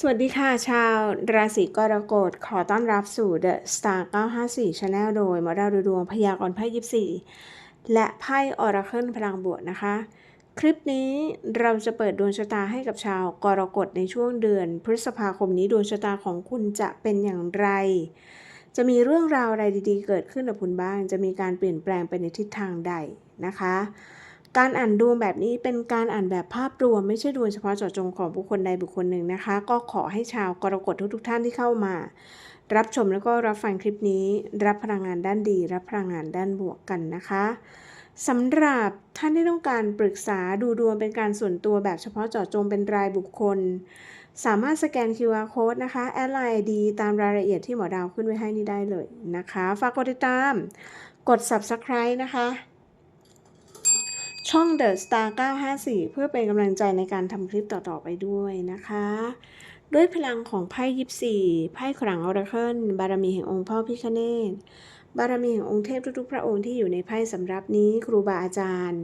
สวัสดีค่ะชาวราศีกรกฎขอต้อนรับสู่ The Star 954 Channel โดยหมอดาวดูดวงพยากรณ์ไพ่ยิปซีและไพ่ออราเคิลพลังบวกนะคะ คลิปนี้เราจะเปิดดวงชะตาให้กับชาวกรกฎในช่วงเดือน พฤษภาคมนี้ดวงชะตาของคุณจะเป็นอย่างไร จะมีเรื่องราวอะไรดีๆ เกิดขึ้นกับคุณบ้าง จะมีการเปลี่ยนแปลงไปในทิศทางใดนะคะ การอ่านดวงแบบนี้เป็นการอ่านแบบภาพรวม ไม่ใช่ดวงเฉพาะเจาะจงของบุคคลใดบุคคลหนึ่งนะคะ ก็ขอให้ชาวกรกฎทุกๆท่านที่เข้ามา รับชมแล้วก็รับฟังคลิปนี้ รับพลังงานด้านดี รับพลังงานด้านบวกกันนะคะสำหรับท่านที่ต้องการปรึกษาดูดวงเป็นการส่วนตัวแบบเฉพาะเจาะจงเป็นรายบุคคล สามารถสแกน QR code นะคะแอดไลน์ดีตามรายละเอียดที่หมอดาวขึ้นไว้ให้นี่ได้เลยนะคะ ฝากกดติดตาม กด subscribe นะคะ ช่อง The Star 954 เพื่อเป็นกำลังใจในการทำคลิปต่อ ๆ ไปด้วยนะคะ ด้วยพลังของไพ่ยิปซีไพ่ขลังออราเคิลบารมีแห่งองค์พ่อพิคเนตบารมีแห่งองค์เทพทุกๆ พระองค์ที่อยู่ในไพ่สำรับนี้ครูบาอาจารย์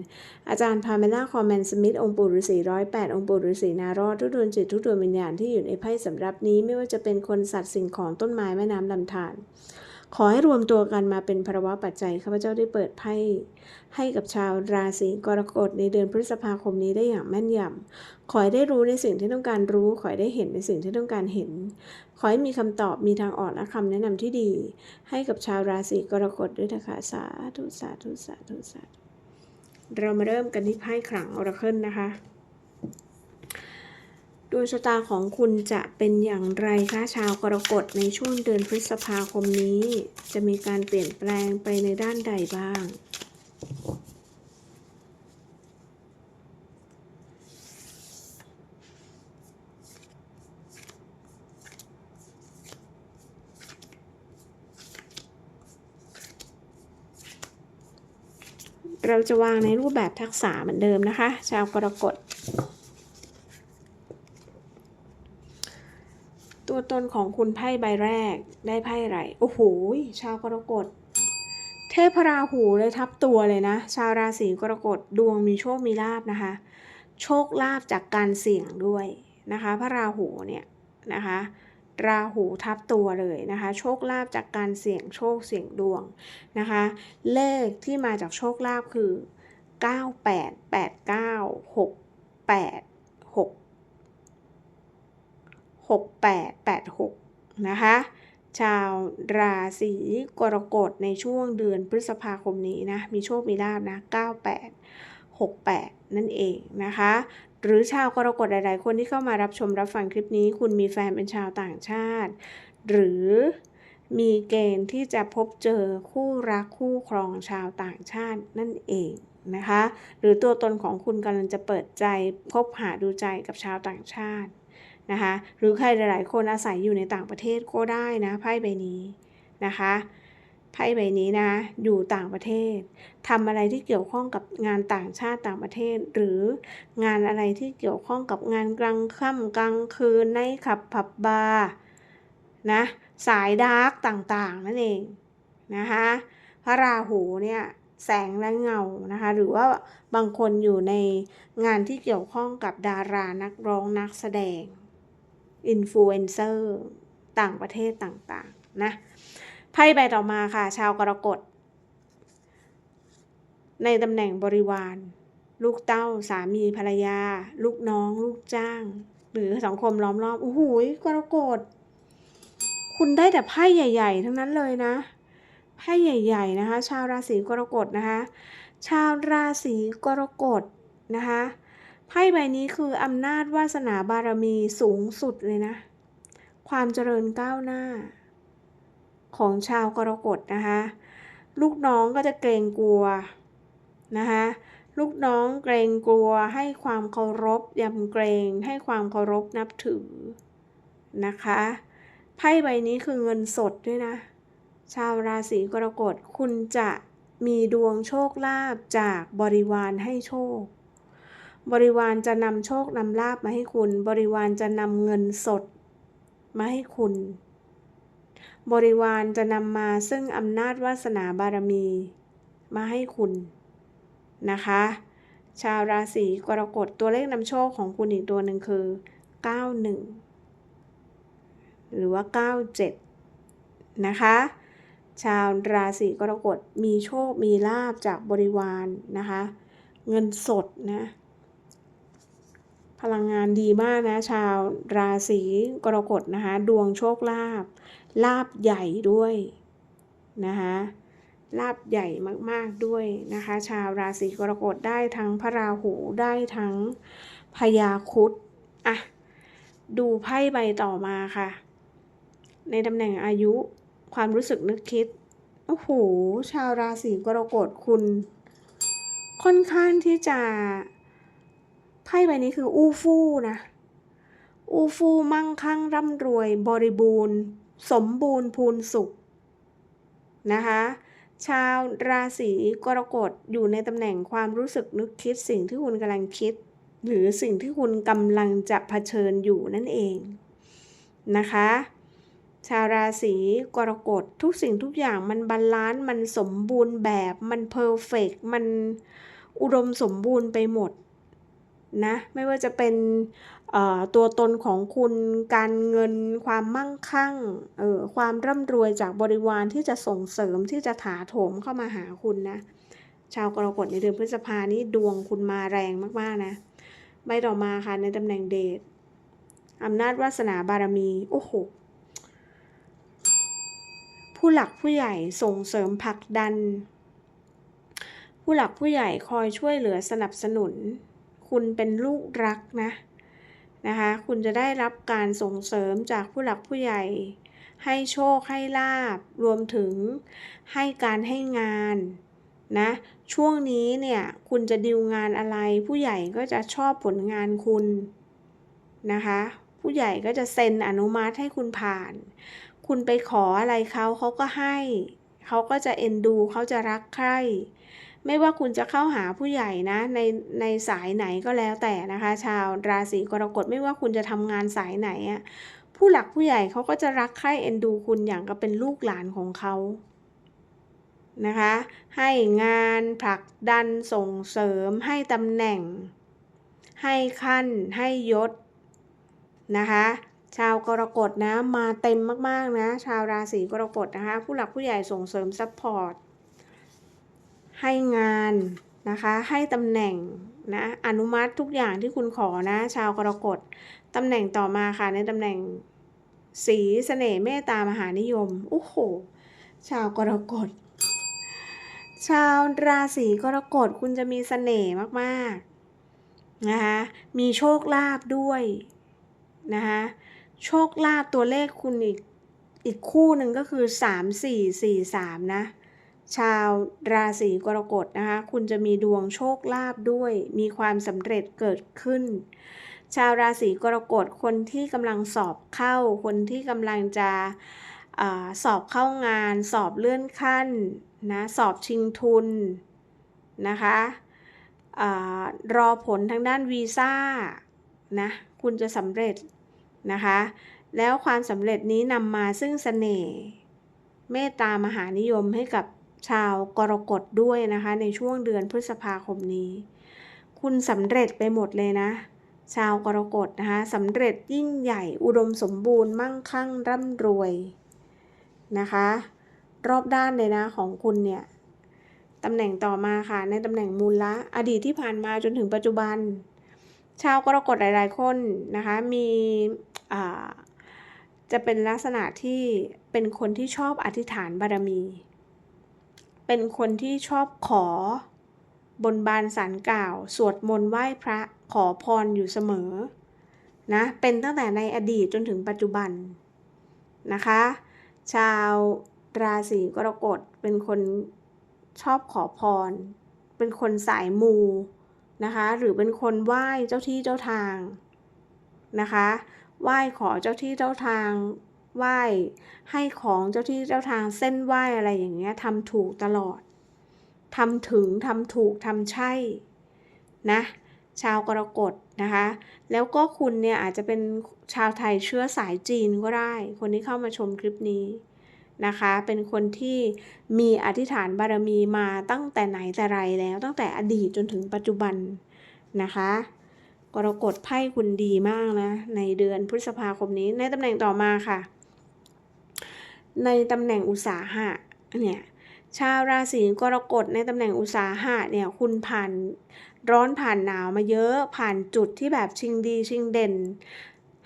อาจารย์พาเมล่าคอมแมนสมิธองค์ปู่ฤาษีร้อยแปดองค์ปู่ฤาษีนารอดทุกดวงจิตทุกดวงวิญญาณที่อยู่ในไพ่สำรับนี้ไม่ว่าจะเป็นคนสัตว์สิ่งของต้นไม้แม่น้ำลำธาร ขอให้รวมตัวกันมาเป็นภาวะปัจจัยข้าพเจ้าได้เปิดไพ่ให้กับชาวราศีกรกฎในเดือนพฤษภาคมนี้ได้อย่างแม่นยำขอให้ได้รู้ในสิ่งที่ต้องการรู้ ขอให้ได้เห็นในสิ่งที่ต้องการเห็น ขอให้มีคำตอบมีทางออกและคำแนะนำที่ดี ให้กับชาวราศีกรกฎด้วยนะคะสาธุสาธุสาธุสาธุเรามาเริ่มกันที่ไพ่ขลังออราเคิลนะคะ ดวงชะตาของคุณจะเป็นอย่างไรคะชาวกรกฎในช่วงเดือนพฤษภาคมนี้ จะมีการเปลี่ยนแปลงไปในด้านใดบ้าง เราจะวางในรูปแบบทักษะเหมือนเดิมนะคะ ชาวกรกฎ ตัวตนของคุณไพ่ใบแรกได้ไพ่ไรโอ้โหชาวกรกฎ เทพราหูเลยทับตัวเลยนะ ชาวราศีกรกฎดวงมีโชคมีลาบนะคะ โชคลาบจากการเสี่ยงด้วยนะคะ พระราหูเนี่ยนะคะราหูทับตัวเลยนะคะ โชคลาภจากการเสี่ยงโชคเสี่ยงดวงนะคะ เลขที่มาจากโชคลาภคือ 9 8 8 9 6 8 6 6 8 8 6 นะคะ ชาวราศีกรกฎในช่วงเดือนพฤษภาคมนี้นะ มีโชคมีลาบนะ 98 68 นั่นเองนะคะ หรือชาวกรกฎหลาย ๆ คนที่เข้ามารับชมรับฟังคลิปนี้ คุณมีแฟนเป็นชาวต่างชาติ หรือมีเกณฑ์ที่จะพบเจอคู่รักคู่ครองชาวต่างชาตินั่นเองนะคะ หรือตัวตนของคุณกำลังจะเปิดใจพบหาดูใจกับชาวต่างชาติ นะคะ หรือใครหลาย ๆ คนอาศัยอยู่ในต่างประเทศก็ได้นะไพ่ใบนี้นะคะไพ่ใบนี้นะ อยู่ต่างประเทศทำอะไรที่เกี่ยวข้องกับงานต่างชาติต่างประเทศ หรืองานอะไรที่เกี่ยวข้องกับงานกลางค่ำกลางคืนในขับผับบาร์นะสายดาร์กต่างๆ นั่นเองนะคะพระราหูเนี่ยแสงและเงานะคะหรือว่าบางคนอยู่ในงานที่เกี่ยวข้องกับดารานักร้องนักแสดง อินฟลูเอนเซอร์ต่างประเทศต่างๆนะไพ่ใบต่อมาค่ะ ชาวกรกฎ ในตำแหน่งบริวาร ลูกเต้าสามีภรรยา ลูกน้อง ลูกจ้าง หรือสังคมล้อมรอบโอ้โหกรกฎ คุณได้แต่ไพ่ใหญ่ ๆ ทั้งนั้นเลยนะไพ่ใหญ่ ๆ นะคะ ชาวราศีกรกฎนะคะ ชาวราศีกรกฎนะคะ พ่ใบนี้คืออำนาจวาสนาบารมีสูงสุดเลยนะ ความเจริญก้าวหน้า ของชาวกรกฎนะคะ ลูกน้องก็จะเกรงกลัวนะคะลูกน้องเกรงกลัวให้ความเคารพยำเกรงให้ความเคารพนับถือนะคะไพ่ใบนี้คือเงินสดด้วยนะ ชาวราศีกรกฎคุณจะมีดวงโชคลาภจากบริวารให้โชค บริวารจะนำโชคนำลาภมาให้คุณ บริวารจะนำเงินสดมาให้คุณ บริวารจะนำมาซึ่งอำนาจวาสนาบารมีมาให้คุณนะคะ ชาวราศีกรกฎตัวเลขนำโชคของคุณอีกตัวหนึ่งคือ 91 หรือว่า 97 นะคะ ชาวราศีกรกฎมีโชคมีลาบจากบริวารนะคะ เงินสดนะ พลังงานดีมากนะ ชาวราศีกรกฎนะคะ ดวงโชคลาภลาบใหญ่ด้วยนะคะลาบใหญ่มากๆด้วยนะคะ ชาวราศีกรกฎได้ทั้งพระราหูได้ทั้งพญาคุดอะดูไพ่ใบต่อมาค่ะ ในตำแหน่งอายุความรู้สึกนึกคิดโอ้โหชาวราศีกรกฎคุณ ค่อนข้างที่จะ ไพ่ใบนี้คืออู้ฟู่นะ อู้ฟู่มั่งคั่งร่ำรวย บริบูรณ์ สมบูรณ์พูนสุขนะคะ ชาวราศีกรกฎอยู่ในตำแหน่งความรู้สึกนึกคิดสิ่งที่คุณกำลังคิด หรือสิ่งที่คุณกำลังจะเผชิญอยู่นั่นเองนะคะ ชาวราศีกรกฎทุกสิ่งทุกอย่างมันบาลานซ์มันสมบูรณ์แบบ มันเพอร์เฟกมันอุดมสมบูรณ์ไปหมด นะไม่ว่าจะเป็นตัวตนของคุณการเงิน ความมั่งคั่งเออความร่ำรวยจากบริวารที่จะส่งเสริมที่จะถาโถมเข้ามาหาคุณนะ ชาวกรกฎในเดือนพฤษภานี้ดวงคุณมาแรงมากๆนะใบต่อมาค่ะในตำแหน่งเดชอำนาจวาสนาบารมี โอ้โห ผู้หลักผู้ใหญ่ส่งเสริมผลักดัน ผู้หลักผู้ใหญ่คอยช่วยเหลือสนับสนุน คุณเป็นลูกรักนะนะคะคุณจะได้รับการส่งเสริมจากผู้หลักผู้ใหญ่ ให้โชคให้ลาบ รวมถึงให้การให้งานนะช่วงนี้เนี่ยคุณจะดิวงานอะไร ผู้ใหญ่ก็จะชอบผลงานคุณนะคะ ผู้ใหญ่ก็จะเซ็นอนุมัติให้คุณผ่าน คุณไปขออะไรเขาเขาก็ให้ เขาก็จะเอ็นดูเขาจะรักใคร่ ไม่ว่าคุณจะเข้าหาผู้ใหญ่นะในในสายไหนก็แล้วแต่นะคะ ชาวราศีกรกฎไม่ว่าคุณจะทำงานสายไหนอะผู้หลักผู้ใหญ่เขาก็จะรักใคร่เอ็นดูคุณอย่างกับเป็นลูกหลานของเขานะคะ ให้งานผลักดันส่งเสริมให้ตำแหน่ง ให้ขั้น ให้ยศนะคะชาวกรกฎนะมาเต็มมากๆนะ ชาวราศีกรกฎนะคะ ผู้หลักผู้ใหญ่ส่งเสริมซัพพอร์ต ให้งานนะคะ ให้ตำแหน่งนะอนุมัติทุกอย่างที่คุณขอนะชาวกรกฎตำแหน่งต่อมาค่ะในตำแหน่งสีเสน่ห์เมตตามหานิยมโอ้โหชาวกรกฎชาวราศีกรกฎคุณจะมีเสน่ห์มากๆนะคะมีโชคลาภด้วยนะคะโชคลาภตัวเลขคุณอีกอีกคู่หนึ่งก็คือ 3 4 4 3 นะ ชาวราศีกรกฎนะคะ คุณจะมีดวงโชคลาภด้วย มีความสำเร็จเกิดขึ้น ชาวราศีกรกฎคนที่กำลังสอบเข้า คนที่กำลังจะอสอบเข้างาน สอบเลื่อนขั้นนะสอบชิงทุนนะคะอรอผลทางด้านวีซ่านะคุณจะสำเร็จนะคะ แล้วความสำเร็จนี้นำมาซึ่งสเสน่ห์เมตตามหานิยมให้กับ ชาวกรกฎด้วยนะคะ ในช่วงเดือนพฤษภาคมนี้ คุณสำเร็จไปหมดเลยนะ ชาวกรกฎนะคะสำเร็จยิ่งใหญ่อุดมสมบูรณ์มั่งคั่งร่ำรวยนะคะ รอบด้านเลยนะของคุณเนี่ยตำแหน่งต่อมาค่ะ ในตำแหน่งมูลละอดีตที่ผ่านมาจนถึงปัจจุบัน ชาวกรกฎหลาย ๆ คนนะคะมีจะเป็นลักษณะที่เป็นคนที่ชอบอธิษฐานบารมี เป็นคนที่ชอบขอบนบานสารกล่าว สวดมนต์ไหว้พระขอพรอยู่เสมอนะเป็นตั้งแต่ในอดีตจนถึงปัจจุบันนะคะ ชาวราศีกรกฎเป็นคนชอบขอพร เป็นคนสายมูนะคะ หรือเป็นคนไหว้เจ้าที่เจ้าทางนะคะ ไหว้ขอเจ้าที่เจ้าทาง ไหว้ ให้ของเจ้าที่เจ้าทางเส้นไหว้อะไรอย่างเงี้ยทำถูกตลอดทำถึงทำถูกทำใช่นะชาวกรกฎนะคะ แล้วก็คุณเนี่ยอาจจะเป็นชาวไทยเชื้อสายจีนก็ได้ คนที่เข้ามาชมคลิปนี้นะคะ เป็นคนที่มีอธิษฐานบารมีมาตั้งแต่ไหนแต่ไรแล้ว ตั้งแต่อดีตจนถึงปัจจุบันนะคะ กรกฎไพ่คุณดีมากนะ ในเดือนพฤษภาคมนี้ในตำแหน่งต่อมาค่ะ ในตำแหน่งอุตสาหะเนี่ยชาวราศีกรกฎในตำแหน่งอุตสาหะเนี่ยคุณผ่านร้อนผ่านหนาวมาเยอะผ่านจุดที่แบบชิงดีชิงเด่น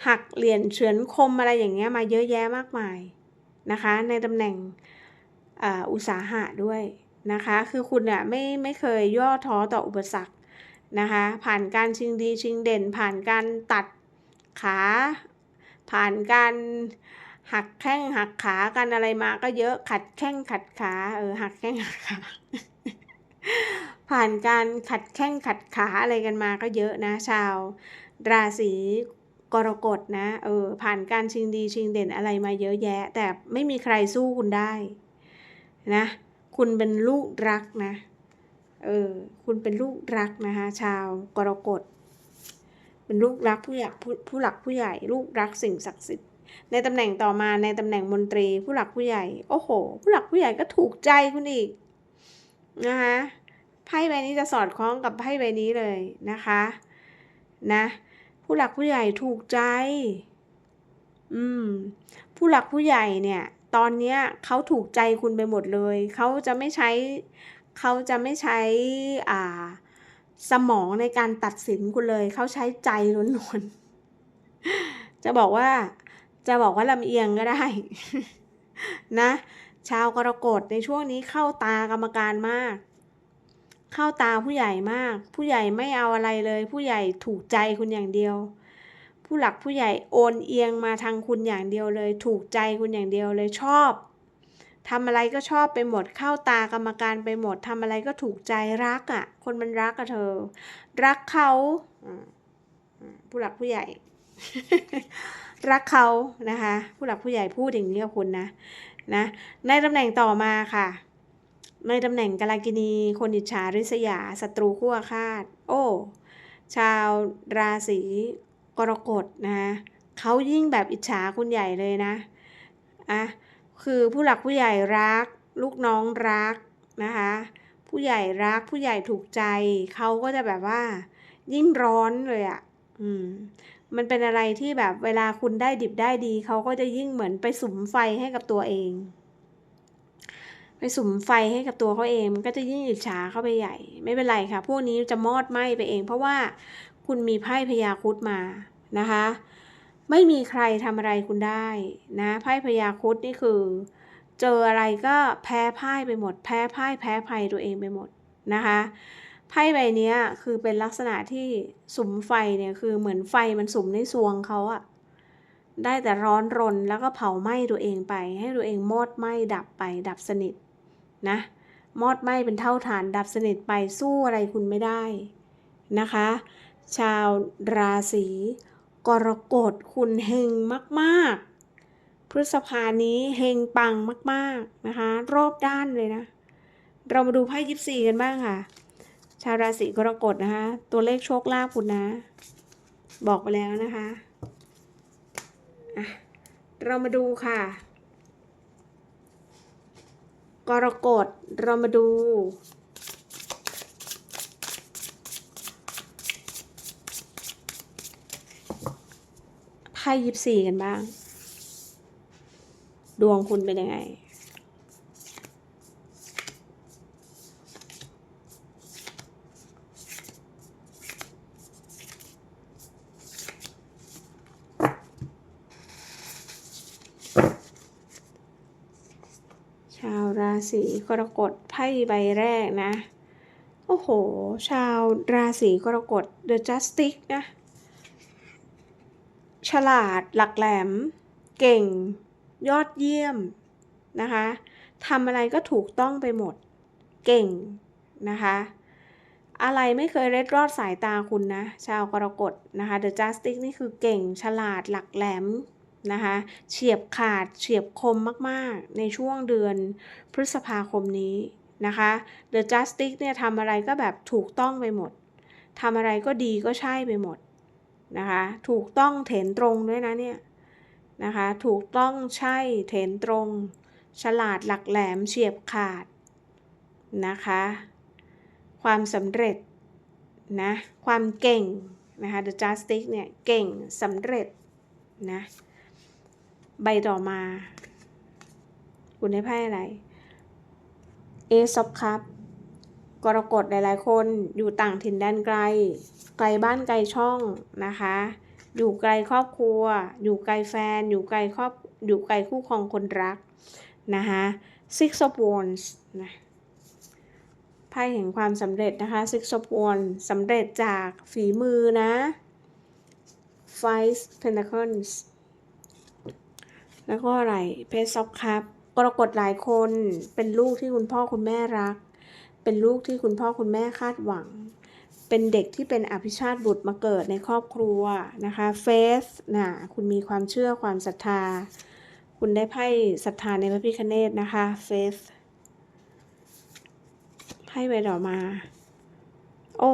หักเหรียญเฉือนคมอะไรอย่างเงี้ยมาเยอะแยะมากมายนะคะ ในตำแหน่งอ,อุตสาหะด้วยนะคะ คือคุณเนี่ยไม่ไม่เคยย่อท้อต่ออุปสรรคนะคะ ผ่านการชิงดีชิงเด่น ผ่านการตัดขา ผ่านการ หักแข้งหักขากันอะไรมาก็เยอะขัดแข้งขัดขาเออหักแข้งหักขาผ่านการขัดแข้งขัดขาอะไรกันมาก็เยอะนะ ชาว ราศีกรกฎนะเออผ่านการชิงดีชิงเด่นอะไรมาเยอะแยะ แต่ไม่มีใครสู้คุณได้นะ คุณเป็นลูกรักนะเออคุณเป็นลูกรักนะคะชาวกรกฎเป็นลูกรักผู้ใหญ่ผู้ผู้หลักผู้ใหญ่ ลูกรักสิ่งศักดิ์สิทธิ์ ในตำแหน่งต่อมาในตำแหน่งมนตรีผู้หลักผู้ใหญ่ โอ้โห ผู้หลักผู้ใหญ่ก็ถูกใจคุณอีกนะคะไพ่ใบนี้จะสอดคล้องกับไพ่ใบนี้เลยนะคะนะผู้หลักผู้ใหญ่ถูกใจ อืม ผู้หลักผู้ใหญ่เนี่ย ตอนเนี้ยเขาถูกใจคุณไปหมดเลย เขาจะไม่ใช้ เขาจะไม่ใช้ อ่า สมองในการตัดสินคุณเลย เขาใช้ใจล้วนๆ จะบอกว่า จะบอกว่าลำเอียงก็ได้ นะ ชาวกรกฎในช่วงนี้เข้าตากรรมการมาก เข้าตาผู้ใหญ่มาก ผู้ใหญ่ไม่เอาอะไรเลย ผู้ใหญ่ถูกใจคุณอย่างเดียว ผู้หลักผู้ใหญ่โอนเอียงมาทางคุณอย่างเดียวเลย ถูกใจคุณอย่างเดียวเลยชอบทำอะไรก็ชอบไปหมดเข้าตากรรมการไปหมดทำอะไรก็ถูกใจรักอะ่ะ คนมันรักอะเธอ รักเขาผู้หลักผู้ใหญ่ รักเขานะคะ ผู้หลักผู้ใหญ่พูดอย่างนี้กับคุณนะนะในตำแหน่งต่อมาค่ะ ในตำแหน่งกาลกินี คนอิจฉาริษยาศัตรูคู่อาฆาต โอ้ ชาวราศีกรกฎนะคะเขายิ่งแบบอิจฉาคุณใหญ่เลยนะอะคือผู้หลักผู้ใหญ่รัก ลูกน้องรักนะคะ ผู้ใหญ่รักผู้ใหญ่ถูกใจ เขาก็จะแบบว่า ยิ่งร้อนเลยอะ่ะ อืม มันเป็นอะไรที่แบบเวลาคุณได้ดิบได้ดี เขาก็จะยิ่งเหมือนไปสุมไฟให้กับตัวเอง ไปสุมไฟให้กับตัวเขาเอง มันก็จะยิ่งอิจฉาเข้าไปใหญ่ ไม่เป็นไรค่ะ พวกนี้จะมอดไหม้ไปเอง เพราะว่าคุณมีไพ่พยาคุดมานะคะ ไม่มีใครทำอะไรคุณได้นะไพ่พยาคุดนี่คือ เจออะไรก็แพ้พ่ายไปหมด แพ้พ่ายแพ้ภัยตัวเองไปหมดนะคะ ไพ่ใบนี้คือเป็นลักษณะที่สุมไฟเนี่ยคือเหมือนไฟมันสุมในซวงเขาอะได้แต่ร้อนรนแล้วก็เผาไหม้ตัวเองไป ให้ตัวเองมอดไหม้ดับไปดับสนิทนะมอดไหม้เป็นเท่าฐานดับสนิทไปสู้อะไรคุณไม่ได้นะคะ ชาวราศีกรกฎคุณเฮงมากๆ พฤษภานี้เฮงปังมาก ๆ นะคะ รอบด้านเลยนะ เรามาดูไพ่ยิปซีกันบ้างค่ะ ชาวราศีกรกฎนะคะ ตัวเลขโชคลาภคุณนะ บอกไปแล้วนะคะะเรามาดูค่ะ กรกฎเรามาดู ไพ่ยิปซีกันบ้าง ดวงคุณเป็นยังไง ชาวรา ศีกรกฎไพ่ใบแรกนะ โอ้โห ชาวราศีกรกฎ The Justice นะ ฉลาดหลักแหลม เก่ง ยอดเยี่ยมนะคะทำอะไรก็ถูกต้องไปหมด เก่งนะคะ อะไรไม่เคยเล็ดรอดสายตาคุณนะ ชาวกรกฎนะคะ The Justice นี่คือเก่ง ฉลาดหลักแหลม นะคะเฉียบขาดเฉียบคมมากๆ ในช่วงเดือนพฤษภาคมนี้นะคะ The Justice เนี่ยทำอะไรก็แบบถูกต้องไปหมดทำอะไรก็ดีก็ใช่ไปหมดนะคะถูกต้องเถนตรงด้วยนะเนี่ยนะคะถูกต้องใช่เถนตรง ฉลาดหลักแหลมเฉียบขาดนะคะความสำเร็จนะความเก่งนะคะ The Justice เนี่ยเก่งสำเร็จนะ ใบต่อมา คุณได้ไพ่อะไร Ace of Cup กรกฎหลาย ๆ คนอยู่ต่างถิ่นแดนไกล ไกลบ้านไกลช่องนะคะ อยู่ไกลครอบครัว อยู่ไกลแฟน อยู่ไกลครอบอยู่ไกลคู่ครองคนรักนะคะ Six of Wands นะไพ่แห่งความสำเร็จนะคะ Six of Wands สำเร็จจากฝีมือนะ Five Pentacles แล้วก็อะไร Page of Cup กรกฎหลายคนเป็นลูกที่คุณพ่อคุณแม่รัก เป็นลูกที่คุณพ่อคุณแม่คาดหวัง เป็นเด็กที่เป็นอภิชาติบุตรมาเกิดในครอบครัวนะคะ Faith นะคุณมีความเชื่อความศรัทธา คุณได้ไพ่ศรัทธาในพระพิคเนตนะคะ Faith ไพ่ใบดอกมา โอ้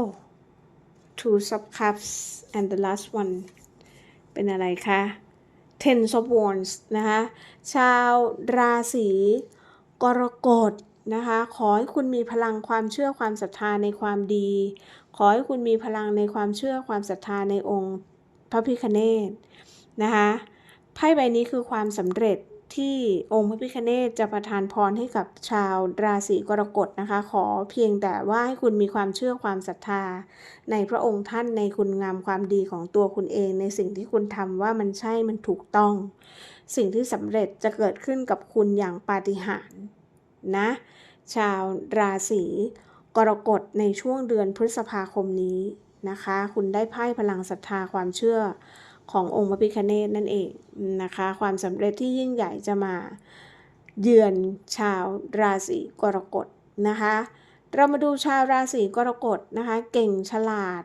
Two of Cups and the last one เป็นอะไรคะ Ten of Wands นะคะชาวราศีกรกฎนะคะขอให้คุณมีพลังความเชื่อความศรัทธาในความดี ขอให้คุณมีพลังในความเชื่อความศรัทธาในองค์พระพิคเนตนะคะไพ่ใบนี้คือความสำเร็จ ที่องค์พระพิคเนตจะประทานพรให้กับชาวราศีกรกฎนะคะ ขอเพียงแต่ว่าให้คุณมีความเชื่อความศรัทธา ในพระองค์ท่านในคุณงามความดีของตัวคุณเอง ในสิ่งที่คุณทำว่ามันใช่มันถูกต้อง สิ่งที่สำเร็จจะเกิดขึ้นกับคุณอย่างปาฏิหาริย์นะ ชาวราศีกรกฎในช่วงเดือนพฤษภาคมนี้นะคะ คุณได้ไพ่พลังศรัทธาความเชื่อ ขององค์พระพิคเนตนั่นเองนะคะ ความสำเร็จที่ยิ่งใหญ่จะมาเยือนชาวราศีกรกฎนะคะ เรามาดูชาวราศีกรกฎนะคะ เก่งฉลาด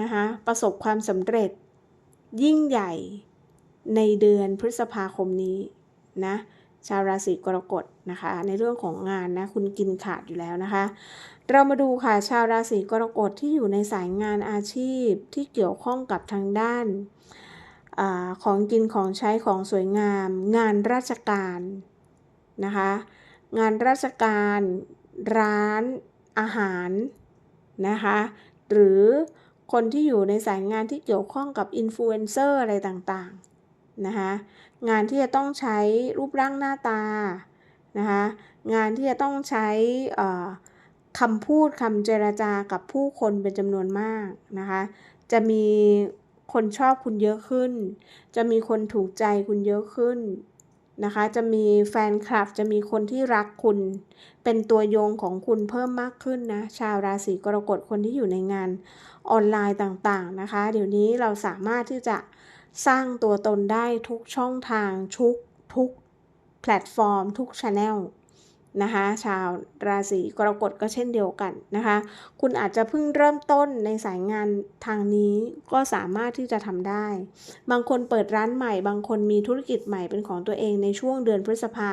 นะคะประสบความสำเร็จยิ่งใหญ่ในเดือนพฤษภาคมนี้นะ ชาวราศีกรกฎนะคะ ในเรื่องของงานนะคุณกินขาดอยู่แล้วนะคะ เรามาดูค่ะชาวราศีกรกฎที่อยู่ในสายงานอาชีพที่เกี่ยวข้องกับทางด้านอของกินของใช้ของสวยงาม งานราชการนะคะ งานราชการร้านอาหารนะคะ หรือคนที่อยู่ในสายงานที่เกี่ยวข้องกับอินฟลูเอนเซอร์อะไรต่างๆ นะคะงานที่จะต้องใช้รูปร่างหน้าตานะคะงานที่จะต้องใช้คำพูดคำเจรจากับผู้คนเป็นจำนวนมากนะคะจะมีคนชอบคุณเยอะขึ้น จะมีคนถูกใจคุณเยอะขึ้นนะคะ จะมีแฟนคลับ จะมีคนที่รักคุณ เป็นตัวโยงของคุณเพิ่มมากขึ้นนะ ชาวราศีกรกฎคนที่อยู่ในงานออนไลน์ต่างๆนะคะ เดี๋ยวนี้เราสามารถที่จะ สร้างตัวตนได้ทุกช่องทางทุกทุกแพลตฟอร์ม ทุกช anel นะคะชาวราศีกรกฎก็เช่นเดียวกันนะคะ คุณอาจจะเพิ่งเริ่มต้นในสายงานทางนี้ก็สามารถที่จะทำได้ บางคนเปิดร้านใหม่ บางคนมีธุรกิจใหม่เป็นของตัวเองในช่วงเดือนพฤษภา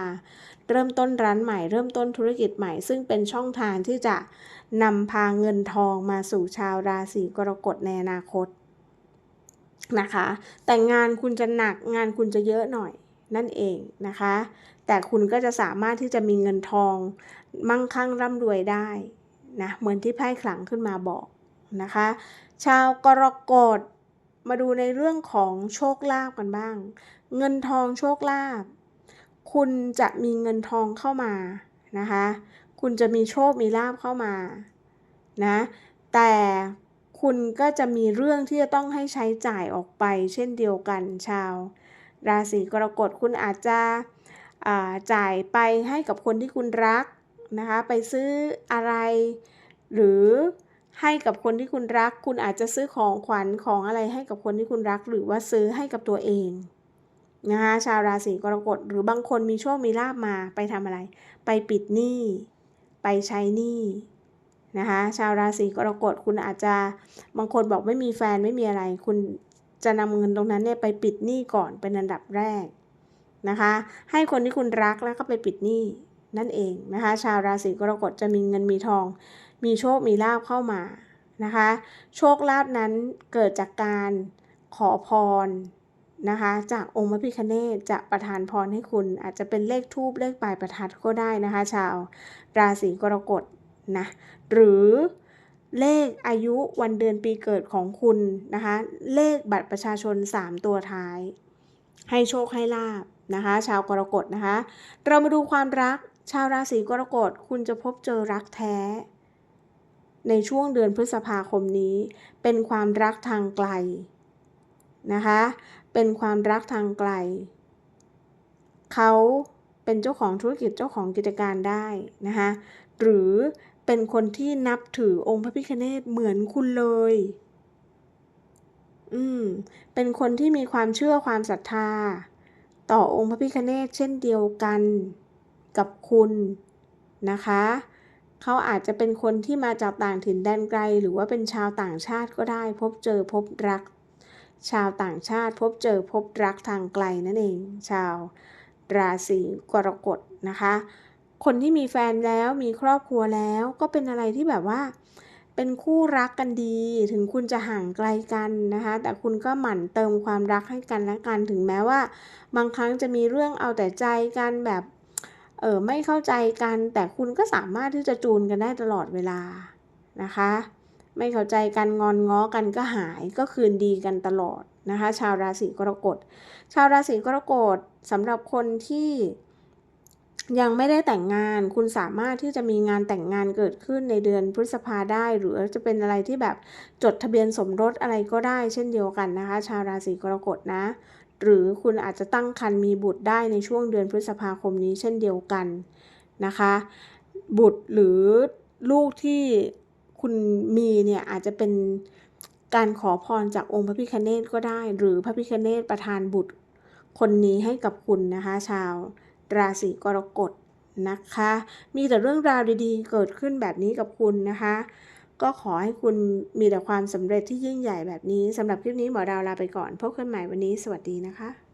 เริ่มต้นร้านใหม่ เริ่มต้นธุรกิจใหม่ ซึ่งเป็นช่องทางที่จะนำพาเงินทองมาสู่ชาวราศีกรกฎในอนาคต นะคะ แต่งานคุณจะหนักงานคุณจะเยอะหน่อยนั่นเองนะคะ แต่คุณก็จะสามารถที่จะมีเงินทอง มั่งคั่งร่ำรวยได้นะเหมือนที่ไพ่ขลังขึ้นมาบอกนะคะ ชาวกรกฎมาดูในเรื่องของโชคลาภกันบ้าง เงินทองโชคลาภคุณจะมีเงินทองเข้ามานะคะ คุณจะมีโชคมีลาภเข้ามานะ แต่ คุณก็จะมีเรื่องที่จะต้องให้ใช้จ่ายออกไป เช่นเดียวกันชาว ราศีกรกฎคุณอาจจะจ่ายไปให้กับคนที่คุณรักนะคะไปซื้ออะไร หรือให้กับคนที่คุณรัก คุณอาจจะซื้อของขวัญของอะไรให้กับคนที่คุณรัก หรือว่าซื้อให้กับตัวเองนะคะชาวราศีกรกฎหรือบางคนมีโชคมีลาบมาไปทำอะไร ไปปิดหนี้ ไปใช้หนี้ นะคะชาวราศีกรกฎคุณอาจจะบางคนบอกไม่มีแฟนไม่มีอะไร คุณจะนำเงินตรงนั้นเนี่ยไปปิดหนี้ก่อนเป็นอันดับแรกนะคะ ให้คนที่คุณรักแล้วก็ไปปิดหนี้นั่นเองนะคะ ชาวราศีกรกฎจะมีเงินมีทอง มีโชคมีลาบเข้ามานะคะ โชคลาภนั้นเกิดจากการขอพรนะคะ จากองค์พระพิคเนตจะประทานพรให้คุณ อาจจะเป็นเลขทูบเลขปลายประทัดก็ได้นะคะ ชาวราศีกรกฎนะ หรือเลขอายุวันเดือนปีเกิดของคุณนะคะ เลขบัตรประชาชน 3 ตัวท้าย ให้โชคให้ลาบนะคะ ชาวกรกฎนะคะ เรามาดูความรัก ชาวราศีกรกฎคุณจะพบเจอรักแท้ ในช่วงเดือนพฤษภาคมนี้ เป็นความรักทางไกลนะคะ เป็นความรักทางไกล เขาเป็นเจ้าของธุรกิจเจ้าของกิจการได้นะคะ หรือ เป็นคนที่นับถือองค์พระพิฆเนศเหมือนคุณเลย อืม เป็นคนที่มีความเชื่อความศรัทธา ต่อองค์พระพิฆเนศเช่นเดียวกันกับคุณนะคะ เขาอาจจะเป็นคนที่มาจากต่างถิ่นแดนไกล หรือว่าเป็นชาวต่างชาติก็ได้ พบเจอพบรัก ชาวต่างชาติพบเจอพบรักทางไกลนั่นเอง ชาวราศีกรกฎนะคะ คนที่มีแฟนแล้วมีครอบครัวแล้วก็เป็นอะไรที่แบบว่า เป็นคู่รักกันดี ถึงคุณจะห่างไกลกันนะคะ แต่คุณก็หมั่นเติมความรักให้กันและกันถึงแม้ว่า บางครั้งจะมีเรื่องเอาแต่ใจกันแบบเออไม่เข้าใจกัน แต่คุณก็สามารถที่จะจูนกันได้ตลอดเวลานะคะ ไม่เข้าใจกันงอนง้อกันก็หายก็คืนดีกันตลอดนะคะ ชาวราศีกรกฎ ชาวราศีกรกฎสำหรับคนที่ ยังไม่ได้แต่งงาน คุณสามารถที่จะมีงานแต่งงานเกิดขึ้นในเดือนพฤษภาได้ หรือจะเป็นอะไรที่แบบจดทะเบียนสมรสอะไรก็ได้ เช่นเดียวกันนะคะ ชาวราศีกรกฎนะ หรือคุณอาจจะตั้งครรภ์มีบุตรได้ในช่วงเดือนพฤษภาคมนี้เช่นเดียวกันนะคะ บุตรหรือลูกที่คุณมีเนี่ยอาจจะเป็นการขอพรจากองค์พระพิฆเนศก็ได้ หรือพระพิฆเนศประทานบุตรคนนี้ให้กับคุณนะคะ ชาว ราศีกรกฎนะคะ มีแต่เรื่องราวดีๆ เกิดขึ้นแบบนี้กับคุณนะคะ ก็ขอให้คุณมีแต่ความสำเร็จที่ยิ่งใหญ่แบบนี้สำหรับคลิปนี้หมอดาวลาไปก่อนพบกันใหม่วันนี้สวัสดีนะคะ